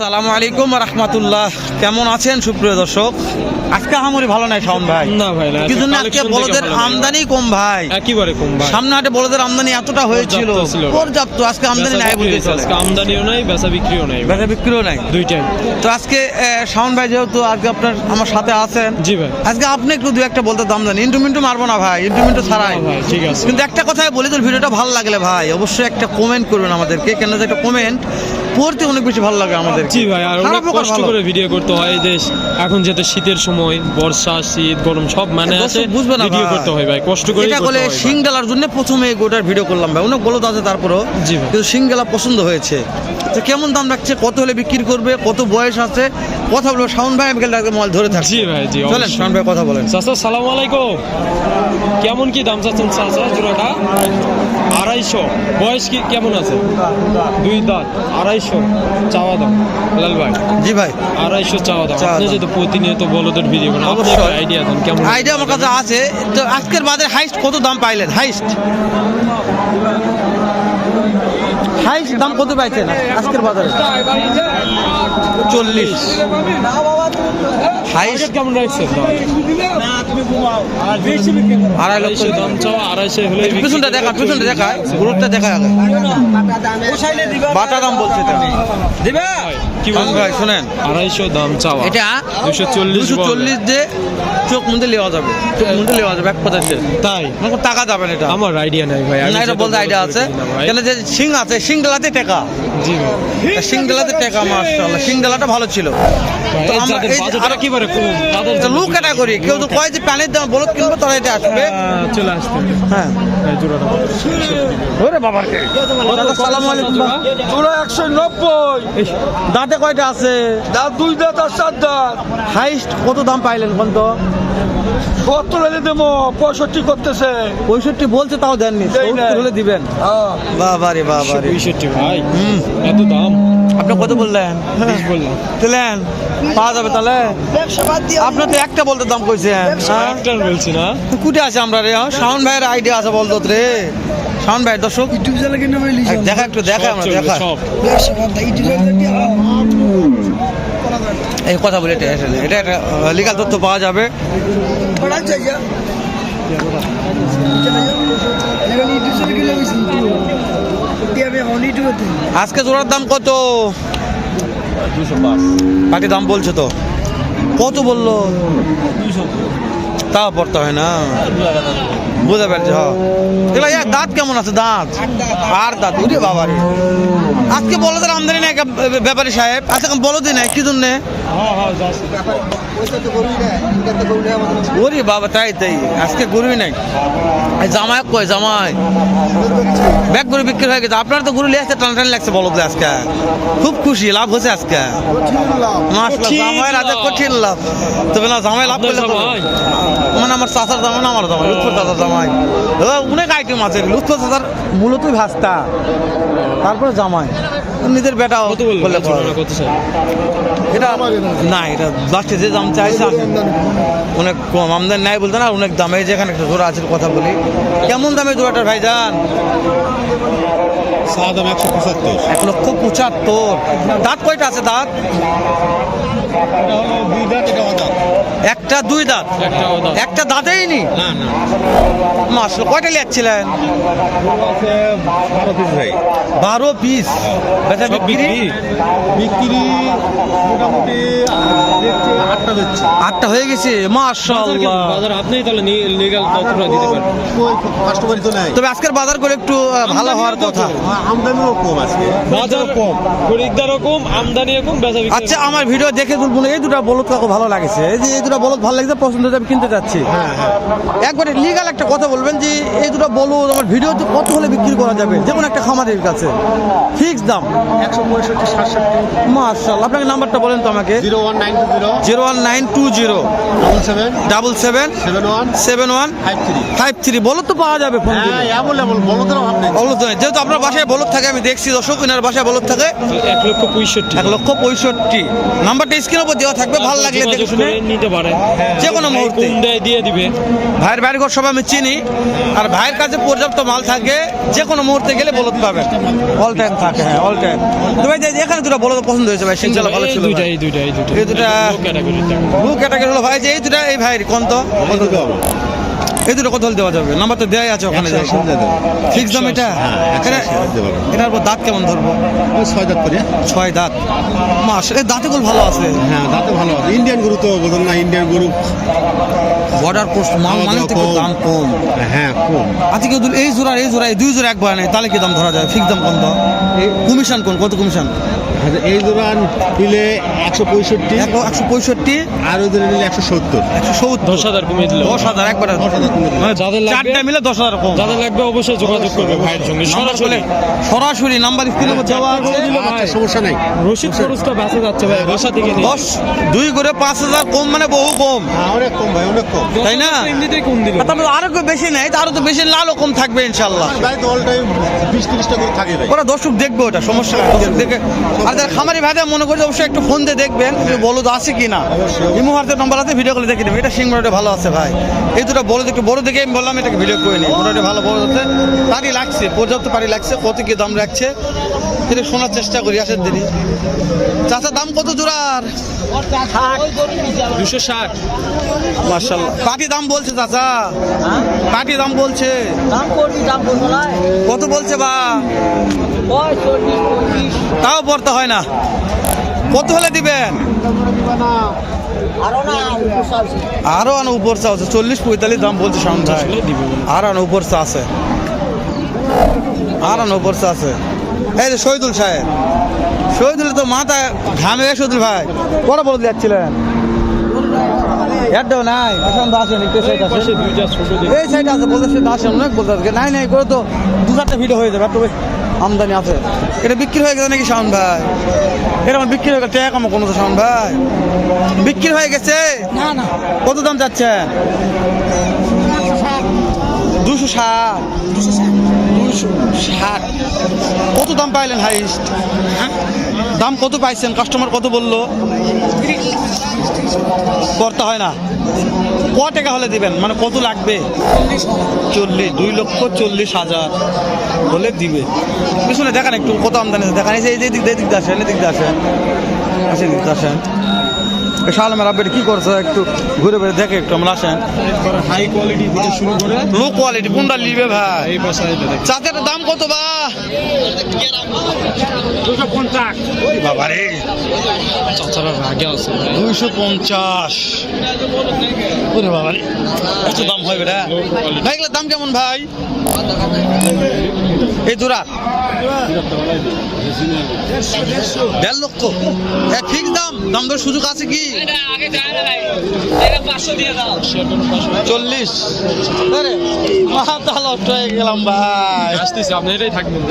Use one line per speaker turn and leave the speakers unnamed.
সালামু আলাইকুম রহমতুল্লাহ। কেমন আছেন সুপ্রিয় দর্শক? আজকে আমারই ভালো নাই শাওন ভাই।
না ভাই না
কি জন্য আজকে বলদের আমদানি কম ভাই?
একেবারে কম ভাই।
সামনে হাটে বলদের আমদানি এতটা হয়েছিল।
পর্যাপ্ত
আজকে আমদানি নাই বলতে চলে।
আজকে আমদানিও নাই বেচা বিক্রিও নাই
বেচা বিক্রিও নাই।
দুইটাই।
তো আজকে শাওন ভাই যেহেতু আজকে আপনার আমার সাথে আছেন
জি ভাই।
আজকে আপনি একটু দু একটা বলতে দাম দেন। ইন্টু মিন্টু মারবো না ভাই ইন্টু মিন্টু ছাড়াই।
ঠিক আছে।
কিন্তু একটা কথাই বলি তোর ভিডিওটা ভালো লাগলে ভাই অবশ্যই একটা কমেন্ট করবেন আমাদেরকে। কেন যে একটা কমেন্ট পড়তে অনেক বেশি ভালো লাগে আমাদের
জি ভাই আর অনেক কষ্ট করে ভিডিও করতে হয় এই যে এখন যেতে শীতের সময় বর্ষা শীত গরম সব মানে আছে
বুঝবে না
ভিডিও করতে হয় ভাই কষ্ট করে
এটা বলে শিং ডালার জন্য প্রথমে গোটার ভিডিও করলাম ভাই। অনেক বলদ আছে তারপরও
জি ভাই।
কিন্তু শিং ডালা পছন্দ হয়েছে। তো কেমন দাম রাখছে কত হলে বিক্রি করবে কত বয়স আছে কথা বলব। শাওন ভাই আমি গেলে মোবাইল ধরে থাকছি
জি ভাই জি
চলেন। শাওন ভাই কথা বলেন।
চাচা সালাম আলাইকুম। কেমন কি দাম চাচ্ছেন চাচা জোড়াটা? আড়াইশো। বয়স কি কেমন আছে? দুই দাঁত। আড়াইশো চাওয়া দাম। লাল ভাই।
জি ভাই।
আড়াইশো চাওয়া দাম। আপনি যদি প্রতিনিয়ত বলদের ভিডিও করেন
অবশ্যই।
আইডিয়া দেন কেমন
আইডিয়া আমার কাছে আছে। তো আজকের বাজারে হাইস্ট কত দাম পাইলেন? হাইস্ট হাইস্ট দাম কত পাইছেন আজকের বাজারে? চল্লিশ।
হাইস কেমন রয়েছে?
আড়াই লক্ষ
দাম চাওয়া আড়াইশো হলে
পিছনটা দেখা পিছনটা দেখা গ্রুপটা দেখা বাটা দাম বলছে দিবে।
কি
শাওন ভাই শুনেন।
আড়াইশো দাম চাওয়া।
এটা
দুশো চল্লিশ
দুশো চল্লিশ দিয়ে চোখ মুন্দে নেওয়া যাবে। চোখ মুন্দে নেওয়া যাবে এক পঁচাশি
তাই?
আমাকে টাকা যাবে না এটা।
আমার আইডিয়া নাই ভাই
না এটা বলতে আইডিয়া আছে।
পারি
যে সিং আছে সিং ডালাতে টাকা।
জি
সিং ডালাতে টাকা মাশাআল্লাহ সিং ডালাটা ভালো ছিল। আমরা যে আরো-
তাদের জন্য
লো ক্যাটাগরি কেউ তো কয় যে প্যানের দাম বলত কিনবো তারা এটা আসবে
চলে আসতে হবে।
হ্যাঁ? ওরে বাবার। দাদা সালাম আলাইকুম?
একশো নব্বই।
দাঁতে কয়টা আছে?
দাঁত দুই দাঁত আর চার দাঁত।
হাইস্ট কত দাম পাইলেন কোন তো?
কত লেগে দেবো পঁয়ষট্টি করতেছে।
পঁয়ষট্টি বলছে তাও দেননি। সত্তর হলে দিবেন?
হ্যাঁ।
বাবা রে বাবা রে
পঁয়ষট্টি ভাই। এত দাম।
আপনি কত বললেন? দিলেন পাওয়া যাবে তাহলে। আপনার তো একটা বলতে দাম কইছেন হ্যাঁ?
বলছি না।
কুটে আছে আমরা রে? হ্যাঁ? শাওন ভাইয়ের আইডিয়া আছে বলতো রে। শাওন ভাই দর্শক
ইউটিউব চ্যানেল কিনে ফেলি
এক দেখা একটু দেখা আমরা দেখা।
সব।
ব্যবসা বাদ ইউটিউব চ্যানেল
এই কথা বলে এটা আসলে এটা একটা লিগাল তথ্য পাওয়া যাবে। আজকে জোড়ার দাম কত? পাটি দাম বলছে তো। কত বলল? তাও পড়তে হয় না। বুঝতে পারছি হ্যাঁ এগুলো এক দাঁত কেমন আছে? দাঁত। আর দাঁত? উরে বাবা রে। আজকে বলদের আমদানি নেই ব্যাপারী সাহেব। আজকে বলদই নাই কি জন্যে? ওরে বাবা তাই তাই। আজকে গরুই নাই। এই জামাই কয় জামাই? ব্যাগ গরু বিক্রি হয়ে গেছে। আপনার তো গরু লিয়ে আসছে টান টান লাগছে বলদ আজকে। খুব খুশি লাভ হচ্ছে আজকে। জামাই
লাভ।
কঠিন লাভ। তবে না জামাই লাভ করলে আমার চাচার জামাই আমার জামাই, লুৎফর চাচার জামাই। দাদা অনেক আইটেম আছে, লুৎফর চাচার মূলতই ভাস্তা, তারপরে জামাই। নিজের বেটাও
কত
বললে।
কত চাই?
এটা না এটা লাস্টে যে দাম চাইছে অনেক কম আমদানি নাই বলতে না অনেক দামে যেখানে একটা জোড়া আছে কথা বলি। কেমন দামে জোড়াটার ভাইজান?
চা দাম একশো পঁচাত্তর।
এক লক্ষ পঁচাত্তর। দাঁত কয়টা আছে দাঁত?
দুই দাঁত
একটা দুই দাঁত?
একটা
একটা দাঁতেই নি?
না না।
মাস কয়টা লিয়াচ্ছিলেন?
ভাই।
বারো পিস। বেচা বিক্রি?
বিক্রি।
মোটামুটি আটটা
আটটা হয়ে গেছে? মাশাআল্লাহ।
বাজার আপনিই তাহলে লিগাল তথ্যটা দিতে পারেন
কাস্টমারই তো নাই।
তবে আজকের বাজার করে একটু ভালো হওয়ার কথা।
আমদানিও কম আজকে।
বাজার কম খরিদ্দারও কম আমদানিও কম বেচা বিক্রি
আচ্ছা আমার ভিডিও দেখে এই দুটো বলদ কাকু ভালো লাগেছে। এই যে এই দুটো বলদ ভালো লাগছে পছন্দ হয়েছে আমি কিনতে চাচ্ছি
হ্যাঁ হ্যাঁ।
একবারে লিগাল একটা কথা বলবেন যে এই দুটো বলদ আমার ভিডিওতে কত হলে বিক্রি করা যাবে? যেমন একটা খামারের কাছে। ফিক্স দাম।
একশো পঁয়ষট্টি সাতষট্টি।
মার্শাল আপনাকে নাম্বারটা বলেন তো আমাকে।
Zero one nine two zero.
Zero one nine two zero.
Double seven.
Double seven.
Seven one.
Seven one.
Five three.
Five three. বলদ তো পাওয়া যাবে ফোন
হ্যাঁ অ্যাভেলেবল। বলো তো ভাবনি
বলদ নয়। যেহেতু আপনার বাসায় বলদ থাকে আমি দেখছি দর্শক ইনার বাসায় বলদ থাকে।
এক লক্ষ পঁয়ষট্টি।
এক লক্ষ পঁয়ষট্টি। নাম্বারটা স্ক্রিনের উপর দেওয়া থাকবে ভালো লাগলে দেখে শুনে
নিতে পারেন।
যে কোনো মুহূর্তে।
দিয়ে দিবে।
ভাইয়ের বাড়ি ঘর সব আমি চিনি। আর ভাইয়ের কাছে পর্যাপ্ত মাল থাকে। যে কোনো মুহূর্তে গেলে বলদ পাবেন। অল টাইম থাকে হ্যাঁ অল টাইম দেখেন তো ভাই এখানে দুটো বলো পছন্দ হয়েছে ভাই সিংচালা ভালো ছিল
দুইটা। এই দুইটা এই দুইটা ক্যাটাগরি
ব্লু ক্যাটাগরি হলো ভাই যে এই দুটা এই ভাই কোন তো? এই দুটো কত হলে দেওয়া যাবে? নাম্বার তো দেওয়াই আছে ওখানে ফিক্স দাম এটা? এটা- এটার পর দাঁত কেমন ধরবো?
ছয় দাঁত করে।
ছয় দাঁত। মাস এই দাঁতে গুলো ভালো আছে।
হ্যাঁ দাঁতে ভালো আছে। ইন্ডিয়ান গরু তো বোঝেন না ইন্ডিয়ান গরু
বর্ডার পোস্ট মাল মানে দাম কম।
হ্যাঁ কম।
আজকে দিল এই জোড়ার এই জোড়া এই দুই জোড়া একবার নেই তাহলে কি দাম ধরা যায়? ফিক্স দাম কত কমিশন কোন কত কমিশন
আচ্ছা, এই জোড়ান নিলে একশো পঁয়ষট্টি
একশো পঁয়ষট্টি।
আর ওই জোড়া নিলে একশো সত্তর।
একশো সত্তর।
দশ হাজার কমিয়ে দিল
দশ হাজার একবার
দশ হাজার।
মানে
যাদের লাগবে-
চারটা মিলে দশ হাজার কম।
যাদের লাগবে অবশ্যই যোগাযোগ করবে ভাইয়ের সঙ্গে। সরাসরি
সরাসরি নাম্বার স্ক্রিনে দেওয়া আছে।
আচ্ছা সমস্যা নাই।
রশিদ খরচটা বেঁচে যাচ্ছে ভাই বাসা থেকে
দশ দুই করে পাঁচ হাজার কম মানে বহু কম।
হ্যাঁ, অনেক কম ভাই অনেক কম।
তাই না?
এমনিতেই কম দিল।
আর তারপরে আরও বেশি নেই আরও তো বেশি লালও কম থাকবে ইনশাল্লাহ
ভাই তো অল টাইম বিশ তিরিশটা করে থাকে ভাই।
ওরা দর্শক দেখবে ওটা সমস্যা নেই। দর্শক দেখে আর যারা খামারি ভাইদের মনে করছে অবশ্যই একটু ফোন দিয়ে দেখবেন যে বলদ আছে কি না ইমো হাতের নম্বর আছে ভিডিও করে দেখে নেবে এটা সিংহটা ভালো আছে ভাই। এই দুটো বড় দেখে বড় দেখে আমি বললাম এটাকে ভিডিও করে নিই মোটামুটি ভালো বড় আছে। পারি লাগছে পর্যাপ্ত পারি লাগছে কত কি দাম রাখছে। এটা শোনার চেষ্টা করি আসার দিনই চাচা দাম কত জোড়ার
দুশো ষাট।
মার্শাল্লাহ পাটি দাম বলছে চাচা। পাটি দাম বলছে। কত বলছে বা? তাও পড়তে হয় না। কত হলে দিবেন? আরও আনো উপর চা আছে, চল্লিশ পঁয়তাল্লিশ দাম বলছে
দিবে
আর আনো উপর চা আছে। আর আনো উপর আছে। এই যে শহীদুল সাহেব। শহীদুল তো মাথা ঘামে শহীদুল ভাই। কটা বলতে যাচ্ছিলেন? নাই। এখন তো আসেন একটু সাইড আছে?
পাশে দুইটা ছোট দিবে
এই সাইড আছে বলতে সে আসেন অনেক বলতে নাই নাই, করে তো দু চারটা ভিডিও হয়ে যাবে আমদানি আছে। এটা বিক্রি হয়ে গেছে নাকি শাওন ভাই? এটা আমার বিক্রি হয়ে গেছে টাকা কামো কোনো তো শাওন ভাই। বিক্রি হয়ে গেছে?
না না।
কত দাম যাচ্ছে দুশো ষাট। দুশো ষাট। কত দাম পাইলেন হাইস্ট দাম কত পাইছেন? কাস্টমার কত বলল? করতে হয় না। ক টাকা হলে দিবেন? মানে কত লাগবে? চল্লিশ। দুই লক্ষ চল্লিশ হাজার হলে দিবে। পিছনে দেখান একটু, কত আমদানি দেখেন, এই যে দিক দিয়ে দিক দিয়ে আসেন, এদিক দিয়ে আসেন। আসেন দিক আসেন। শালমের আব্বের কি করছে একটু ঘুরে ঘুরে দেখে একটু আমরা আসেন।
হাই কোয়ালিটি থেকে শুরু করে।
লো কোয়ালিটি কোনটা নিবে ভাই?
এই পাশে
চাতের দাম কত বা? বাবা রে।
চাচারা রাগে আছে
দুইশো পঞ্চাশ। ওরে বাবা রে এত দাম হয় বেটা ভাই দাম কেমন ভাই? এই দুরা। দেড় লক্ষ। ফিক্স দাম দাম? দর সুযোগ আছে কি? চল্লিশ। মাথা হয়ে গেলাম ভাই।
আসতেছি আপনি এটাই থাকবেন